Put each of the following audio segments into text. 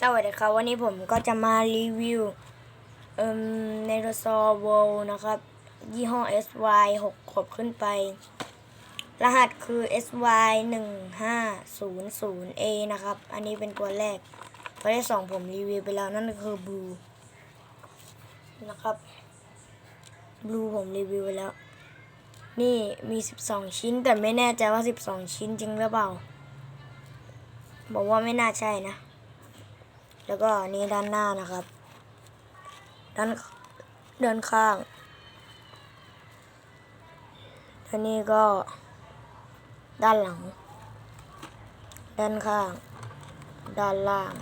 สวัสดีครับวันนี้ผมก็จะมารีวิวเอ่มในโรซอวลนะครับ ยี่ห้อ SY 6 ขวบขึ้นไป รหัสคือ SY 1 5 0 0 A นะครับ อันนี้เป็นตัวแรก ตัวที่สองผมรีวิวไปแล้วนั่นคือ Blue นะครับ Blue ผมรีวิวไปแล้ว นี่มี 12 ชิ้นแต่ไม่แน่ใจว่า 12 ชิ้นจริงหรือเปล่า บอกว่าไม่น่าใช่นะ แล้วก็อันนี้ด้านหน้านะครับ ด้านด้านข้างอันนี้ก็ ด้านหลัง ด้านข้าง ด้านล่าง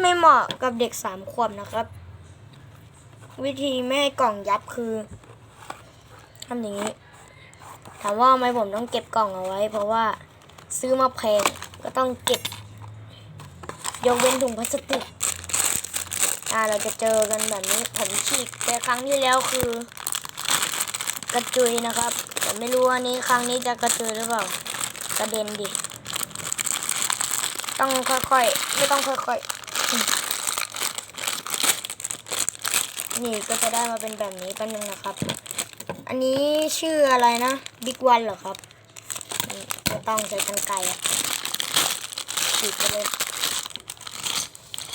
ไม่เหมาะกับเด็กสามขวบนะครับ วิธีไม่ให้กล่องยับคือทำอย่างนี้ ถามว่าทำไมผมต้องเก็บกล่องเอาไว้ เพราะว่าซื้อมาแพง ก็ต้องเก็บ ยกเว้นถุงพลาสติกอ่าเราจะเจอกันแบบนี้ ผมฉีกแต่ครั้งที่แล้วคือ กระจุยนะครับ แต่ไม่รู้ว่านี้ครั้งนี้จะกระจุยหรือเปล่ากระเด็นดิ ต้องค่อยๆ ไม่ต้องค่อยๆ นี่ก็จะได้มาเป็นแบบนี้แป๊บนึงนะครับ อันนี้ชื่ออะไรนะ บิ๊กวันเหรอครับ ต้องใช้กันไกรอะ ฉีดไปเลย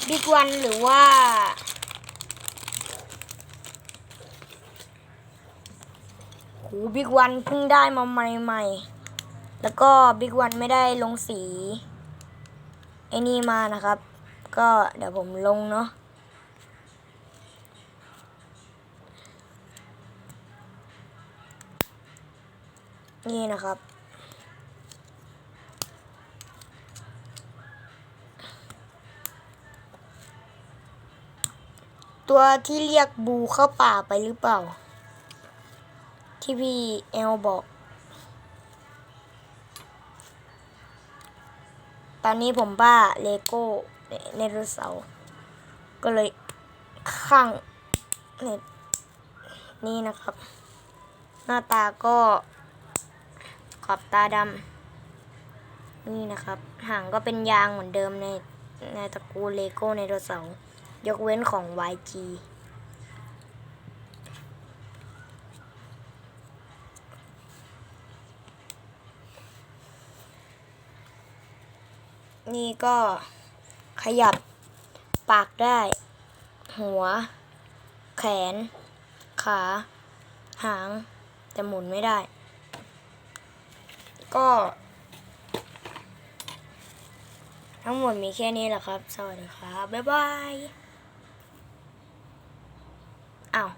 บิ๊กวันหรือว่าโหบิ๊กวันเพิ่งได้มาใหม่ๆ แล้วก็บิ๊กวันไม่ได้ลงสีไอ้นี่มานะครับ ก็เดี๋ยวผมลงเนาะนี่นะครับ ตัวที่เรียกบูเข้าป่าไปหรือเปล่า ที่พี่เอลบอก ตอนนี้ผมบ้าเลโก้ในรเสาร์ก็เลยข้างนี่นี่นะครับ หน้าตาก็ขอบตาดำนี่นะครับ หางก็เป็นยางเหมือนเดิมในในตระกูลเลโก้ในตัวเสาร์ ยกเว้นของ YG นี่ก็ขยับปากได้ หัว แขน ขา หาง แต่หมุนไม่ได้ ก็ ทั้งหมดมีแค่นี้แหละครับ สวัสดีครับ บ๊ายบาย อ้าว